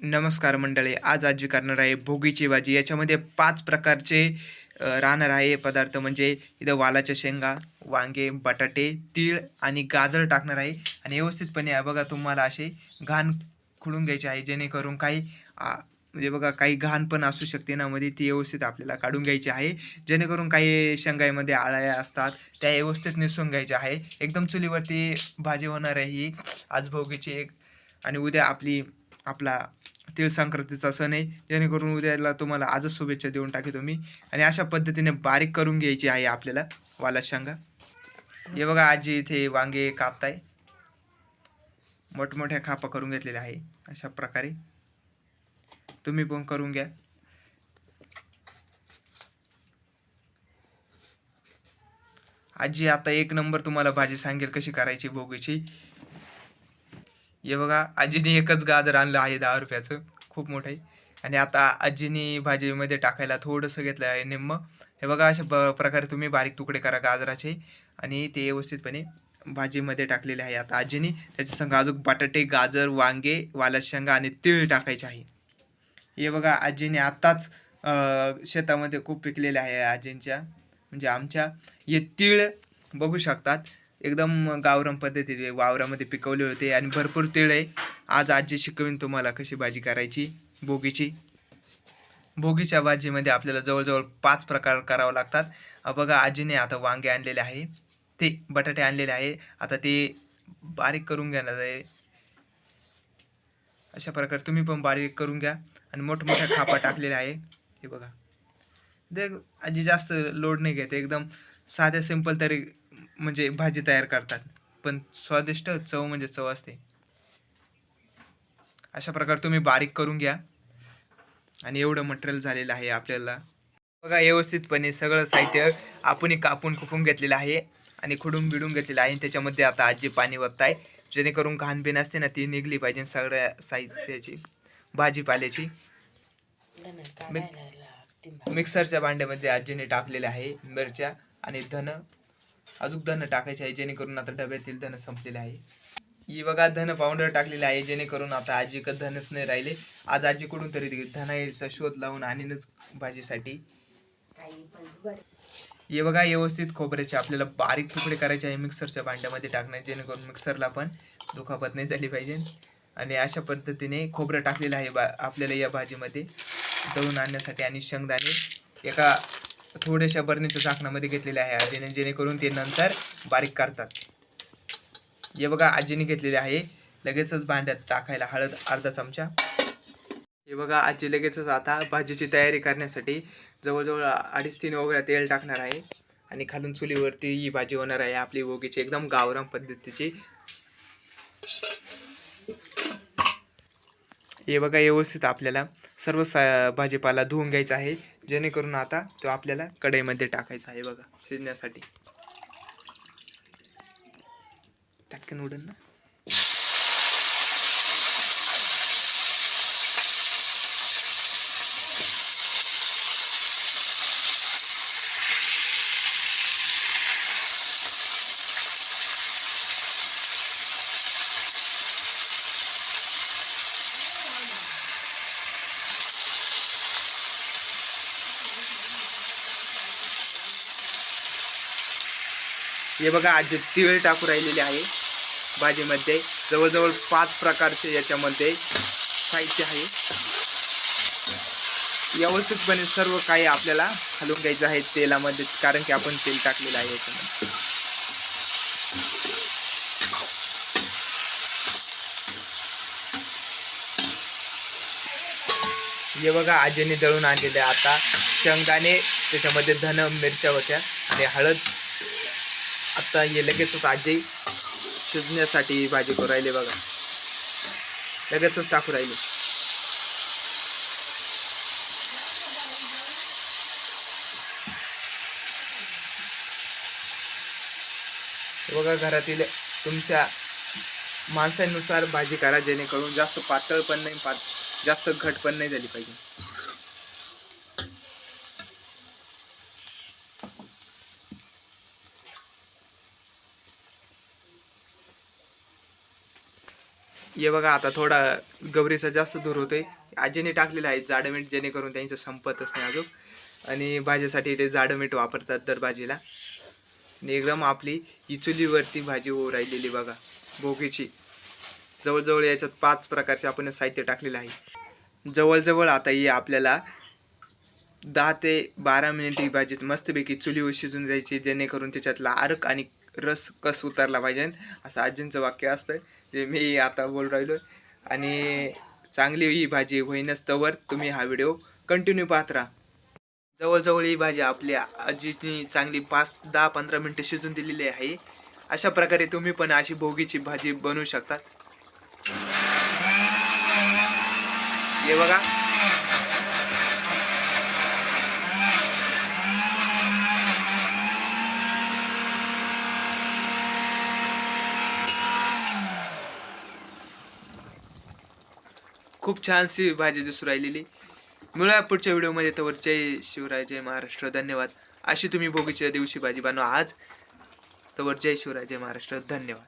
नमस्कार मंडळी आज आजी करणार आहे भोगीची भाजी. याच्यामध्ये पाच प्रकारचे राहणार आहे पदार्थ म्हणजे इथं वालाच्या शेंगा वांगे बटाटे तीळ आणि गाजर टाकणार आहे. आणि व्यवस्थितपणे आहे बघा तुम्हाला असे घाण खुडून घ्यायचे आहे जेणेकरून काही म्हणजे बघा काही घाण पण असू शकते ना मध्ये ती व्यवस्थित आपल्याला काढून घ्यायची आहे. जेणेकरून काही शेंगाईमध्ये आळ्या असतात त्या व्यवस्थित निसून घ्यायच्या आहे. एकदम चुलीवरती भाजी होणार आहे ही. आज भोगीची एक आणि उद्या आपली आपला तिळ संक्रांतीचा सण आहे. जेणेकरून उद्याला तुम्हाला आजच शुभेच्छा देऊन टाके मी. आणि अशा पद्धतीने बारीक करून घ्यायची आहे आपल्याला वाला शेंगा. हे बघा आजी इथे वांगे कापताय. मोठमोठ्या खापा करून घेतलेल्या आहे अशा प्रकारे. तुम्ही पण करून घ्या. आजी आता एक नंबर तुम्हाला भाजी सांगेल कशी करायची भोगीची हे बघा आजीने एकच गाजर आणलं आहे दहा रुपयाचं खूप मोठं आहे. आणि आता आजीने भाजीमध्ये टाकायला थोडंसं घेतलं आहे निम्म. हे बघा अशा ब प्रकारे तुम्ही बारीक तुकडे करा गाजराचे. आणि ते व्यवस्थितपणे भाजीमध्ये टाकलेले आहे. आता आजीने त्याच्या संग अजून बटाटे गाजर वांगे वाला शेंगा आणि तीळ टाकायचे आहे. हे बघा आजीने आत्ताच शेतामध्ये खूप पिकलेले आहे आजींच्या म्हणजे आमच्या. हे तीळ बघू शकतात. एकदम गावरान पद्धतीने वावरामध्ये पिकवले होते आणि भरपूर तीळ आहे आज आजी शिकवीन तुम्हाला कशी भाजी करायची. भोगीची. भोगीच्या भाजीमध्ये आपल्याला जवळजवळ पाच प्रकार करावं लागतात. बघा आजीने आता वांगे आणलेले आहे. ते बटाटे आणलेले आहे. आता ते बारीक करून घेणार आहे. अशा प्रकारे तुम्ही पण बारीक करून घ्या. आणि मोठमोठ्या खापा टाकलेल्या आहे. हे बघा. देख आजी जास्त लोड नाही घेते. एकदम साध्या सिंपल तरी म्हणजे भाजी तयार करतात. पण स्वादिष्ट चव म्हणजे चव असते. अशा प्रकारे तुम्ही बारीक करून घ्या. आणि एवढं मटेरियल झालेलं आहे आपल्याला. बघा व्यवस्थितपणे सगळं साहित्य आपण कापून कुपून घेतलेलं आहे. आणि खुडून बिडून घेतलेलं आहे. आणि त्याच्यामध्ये आता आजी पाणी वत आहे जेणेकरून घाण बिन असते ना ती निघली पाहिजे सगळ्या साहित्याची भाजीपाल्याची. मिक्सरच्या भांड्यामध्ये आजीने टाकलेले आहे मिरच्या आणि धन. अजून धन टाकायचे आहे जेणेकरून आता डब्यातील धन संपलेले आहे. ही बघा धन पावडर टाकलेले आहे जेणेकरून आता आजीकडे धनच नाही राहिले. आज आजीकडून तरी धनाईचा शोध लावून आणीनच भाजीसाठी. हे बघा व्यवस्थित खोबऱ्याचे आपल्याला बारीक तुकडे करायचे आहे मिक्सरच्या भांड्यामध्ये टाकणे जेणेकरून मिक्सरला पण दुखापत नाही झाली पाहिजे. आणि अशा पद्धतीने खोबरं टाकलेलं आहे बा आपल्याला या भाजीमध्ये दळून आणण्यासाठी आणि शेंगदाणे एका थोड्याशा बरणीच्या झाकणामध्ये घेतलेले आहे आजीने जेणेकरून ते नंतर बारीक करतात. हे बघा आजीने घेतलेले आहे. लगेचच भांड्यात टाकायला हळद अर्धा चमचा. हे बघा आजी लगेचच आता भाजीची तयारी करण्यासाठी जवळजवळ अडीच तीन ओघळ्या तेल टाकणार आहे. आणि खालून चुलीवरती ही भाजी होणार आहे आपली वोगीची एकदम गावरान पद्धतीची. हे बघा व्यवस्थित आपल्याला सर्व सा भाजीपाला धुवून घ्यायचा आहे. जेणेकरून आता तो आपल्याला कढईमध्ये टाकायचा आहे बघा शिजण्यासाठी. टॅटकन उडन ना. हे बघा आज तिळ टाकू राहिलेले आहे. भाजीमध्ये जवळजवळ पाच प्रकारचे याच्यामध्ये साहित्य आहे. व्यवस्थितपणे सर्व काही आपल्याला खालून घ्यायचं आहे तेलामध्ये कारण की आपण तेल टाकलेलं आहे याच्यामध्ये. हे बघा आजीने दळून आणलेले आता शेंगदाणे त्याच्यामध्ये धन मिरच्या होत्या. आणि हळद आता हे लगेचच आजी शिजण्यासाठी भाजी करू राहिले बघा. लगेचच टाकू राहिले. बघा घरातील तुमच्या माणसानुसार भाजी करा जेणेकरून जास्त पातळ पण नाही पात जास्त घट पण नाही झाली पाहिजे. हे बघा आता थोडा गवरीचा जास्त दूर आहे आजीने टाकलेलं आहे जाडं मीठ जेणेकरून त्यांचं संपतच नाही अजून. आणि भाजीसाठी ते जाडं मीठ वापरतात दर भाजीला आणि एकदम आपली ही चुलीवरती भाजी होऊ राहिलेली बघा भोगीची जवळजवळ याच्यात पाच प्रकारचे आपण साहित्य टाकलेलं आहे. जवळजवळ आता ही आपल्याला दहा ते बारा मिनिट ही भाजी मस्तपैकी चुलीवर शिजून जायची जेणेकरून त्याच्यातला अर्क आणि रस कस उतरला पाहिजे. असं आजींचं वाक्य असतं जे मी आता बोल राहिलो आणि चांगली ही भाजी होईनच तवर तुम्ही हा व्हिडिओ कंटिन्यू पाहत राहा. जवळजवळ ही भाजी आपल्या आजीनी चांगली पाच दहा पंधरा मिनटं शिजून दिलेली आहे. अशा प्रकारे तुम्ही पण अशी भोगीची भाजी बनवू शकता. हे बघा. खूप छानशी भाजी दिसू राहिलेली. मिळूया पुढच्या व्हिडिओमध्ये. तर जय शिवराय जय महाराष्ट्र. धन्यवाद. अशी तुम्ही भोगीच्या दिवशी भाजी बनवा आज. तर जय शिवराय जय महाराष्ट्र. धन्यवाद.